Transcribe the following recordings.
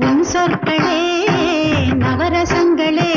உன் சொற்களே நவரசங்களே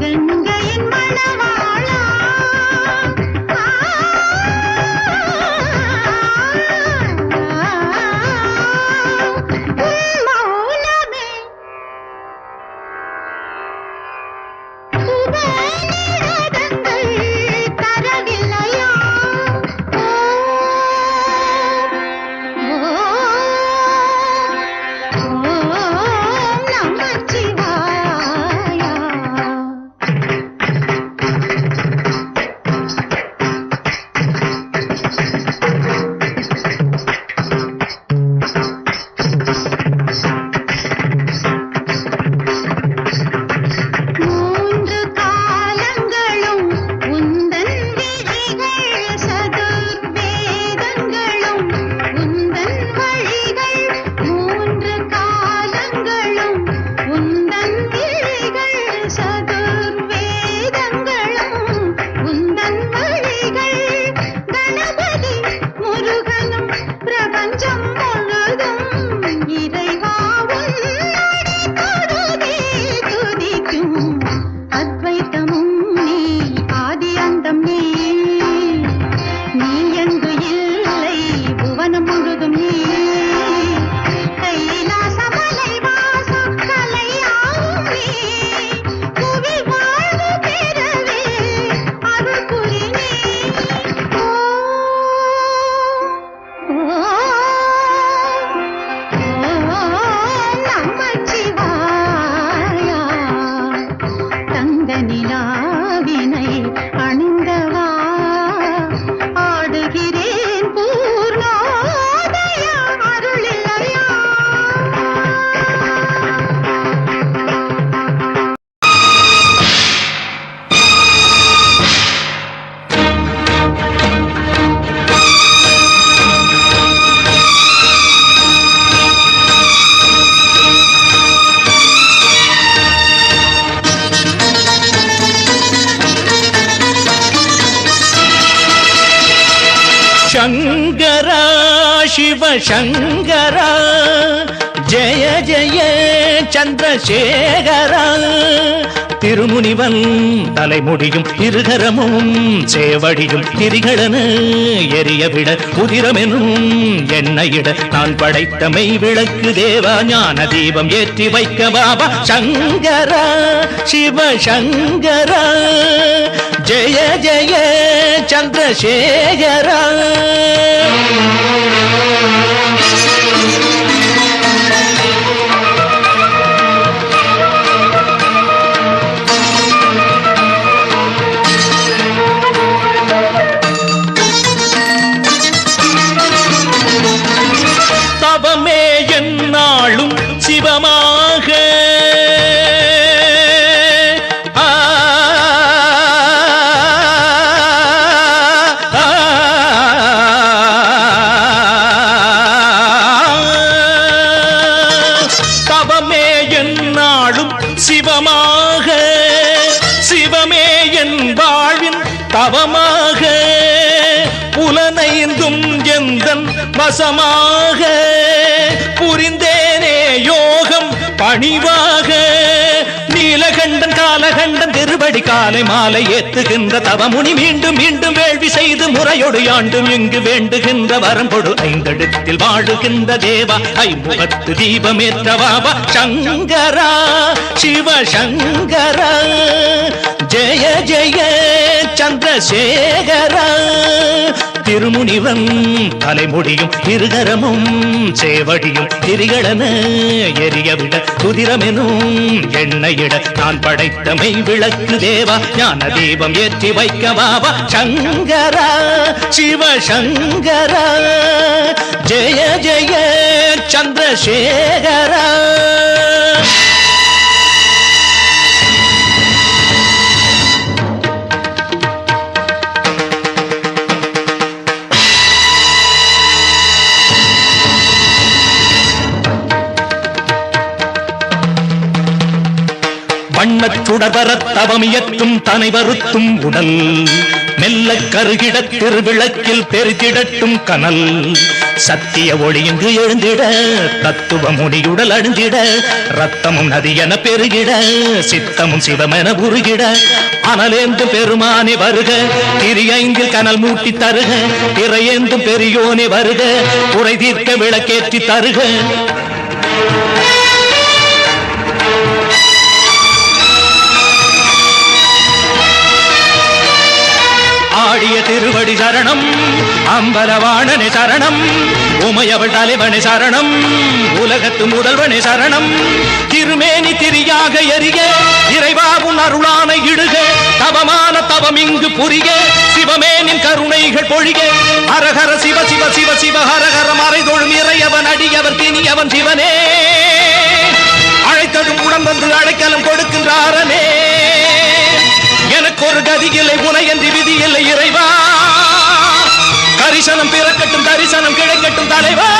கங்கையின் மணவாளா மௌனமே சங்கர ஜெய ஜெய சந்திரசேகர. திருமுனிவன் தலைமுடியும் இருகரமும் சேவடியும் திரிகளன எரியவிட உதிரமெனும் என்னையிட நான் படைத்த மெய் விளக்கு தேவா ஞான தீபம் ஏற்றி வைக்க பாபா சங்கர சிவ சங்கர ஜெய ஜெய சந்திரசேகரா. பணிவாக நீலகண்டன் காலகண்டன் திருபடி காலை மாலை ஏத்துகின்ற தவமுனி மீண்டும் மீண்டும் வேள்வி செய்து முறையொடு யாண்டும் இங்கு வேண்டுகின்ற வரம்பொடு ஐந்தெழுத்தில் வாழுகின்ற தேவா. ஐமுகத்து தீபமேற்ற பாபா சங்கரா சிவ சங்கரா ஜெய ஜெய சந்திரசேகரா. திருமுனிவன் தலைமுடியும் இருகரமும் சேவடியும் திரிகளன எரியவிட குதிரமெனும் எண்ணெயிட நான் படைத்த மெய் விளக்கு தேவா ஞான தீபம் ஏற்றி வைக்க பாபா சங்கரா சிவசங்கரா. ஜெய ஜெய சந்திரசேகரா. வண்ணச் சுடர்வரத் தவமியற்றும் தனை வருத்தும் உடல். மெல்ல கருகிட திருவிளக்கில் பெருகிடட்டும் கனல். சத்திய ஒளியின்றி எழுந்திட தத்துவ முடியுடல் அழிந்திட ரத்தமும் நதியென பெருகிட சித்தமும் சிவமென உருகிட. அனலேந்தும் பெருமானே வருக திரியைந்தில் கனல் மூட்டி தருக திரையேந்தும் பெரியோனே வருக குறை தீர்க்க விளக்கேற்றி தருக. ஆடிய திருவடி சரணம். அம்பலவாணனை சரணம். உமையவள் தலைவனை சரணம். உலகத்து முதல்வனை சரணம். திருமேனி திரியாக எரிய இறைவாவும் அருளான இடுக. தவமான தவம் இங்கு புரிய சிவமேனின் கருணைகள் பொழிக. ஹரஹர சிவ சிவ சிவ சிவ ஹரஹர மறைதொழும் இறையவன் அடியவன் தினியவன் சிவனே. அழைத்ததும் உடன் அழைக்கலம் கொடுக்கின்றாரனே. ஒரு கதி இல்லை உனையன்றி விதியில்லை இறைவா. தரிசனம் பிறக்கட்டும் தரிசனம் கிடைக்கட்டும் தலைவா.